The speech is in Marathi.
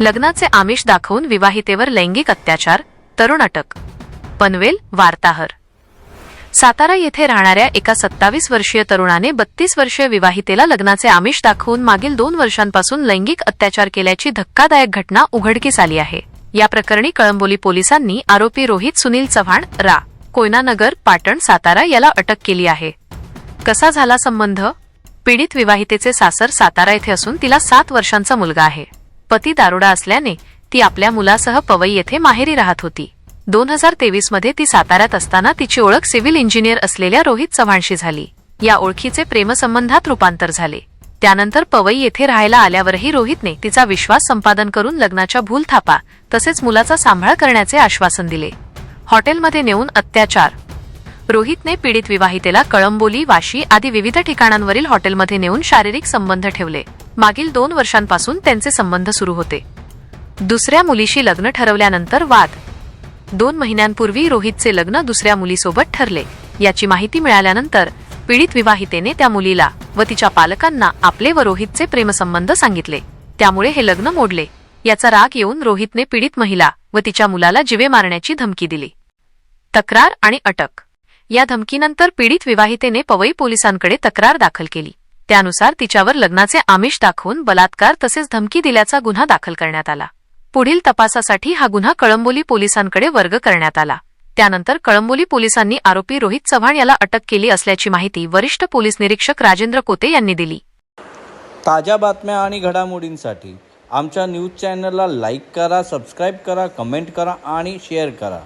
लग्नाचे आमिष दाखवून विवाहितेवर लैंगिक अत्याचार तरुण अटक. पनवेल वार्ताहर. सातारा येथे राहणाऱ्या एका सत्तावीस वर्षीय तरुणाने बत्तीस वर्षीय विवाहितेला लग्नाचे आमिष दाखवून मागील दोन वर्षांपासून लैंगिक अत्याचार केल्याची धक्कादायक घटना उघडकीस आली आहे. या प्रकरणी कळंबोली पोलिसांनी आरोपी रोहित सुनील चव्हाण रा. कोयनानगर पाटण सातारा याला अटक केली आहे. कसा झाला संबंध? पीडित विवाहितेचे सासर सातारा येथे असून तिला सात वर्षांचा मुलगा आहे. पती दारोडा असल्याने ती आपल्या मुलासह पवई येथे माहेरी राहत होती. दोन हजार तेवीसमध्ये ती साताऱ्यात असताना तिची ओळख सिव्हिल इंजिनियर असलेल्या रोहित चव्हाणशी झाली. या ओळखीचे प्रेमसंबंधात रूपांतर झाले. त्यानंतर पवई येथे राहायला आल्यावरही रोहितने तिचा विश्वास संपादन करून लग्नाच्या भूल थापा तसेच मुलाचा सांभाळ करण्याचे आश्वासन दिले. हॉटेलमध्ये नेऊन अत्याचार. रोहितने पीडित विवाहितेला कळंबोली वाशी आदी विविध ठिकाणांवरील हॉटेलमध्ये नेऊन शारीरिक संबंध ठेवले. मागील दोन वर्षांपासून त्यांचे संबंध सुरू होते. दुसऱ्या मुलीशी लग्न ठरवल्यानंतर वाद. दोन महिन्यांपूर्वी रोहितचे लग्न दुसऱ्या मुलीसोबत ठरले. याची माहिती मिळाल्यानंतर पीडित विवाहितेने त्या मुलीला व तिच्या पालकांना आपले व रोहितचे प्रेमसंबंध सांगितले. त्यामुळे हे लग्न मोडले. याचा राग येऊन रोहितने पीडित महिला व तिच्या मुलाला जिवे मारण्याची धमकी दिली. तक्रार आणि अटक. या धमकीनंतर पीडित विवाहितेने पवई पोलिसांकडे तक्रार दाखल केली. त्यानुसार तिच्यावर लग्नाचे आमिष दाखवून बलात्कार तसेच धमकी दिल्याचा गुन्हा दाखल करण्यात आला. पुढील तपासासाठी हा गुन्हा कळंबोली पोलिसांकडे वर्ग करण्यात आला. त्यानंतर कळंबोली पोलिसांनी आरोपी रोहित चव्हाण याला अटक केली असल्याची माहिती वरिष्ठ पोलीस निरीक्षक राजेंद्र कोते यांनी दिली. ताज्या बातम्या आणि घडामोडींसाठी आमच्या न्यूज चॅनलला लाईक करा सबस्क्राईब करा कमेंट करा आणि शेअर करा.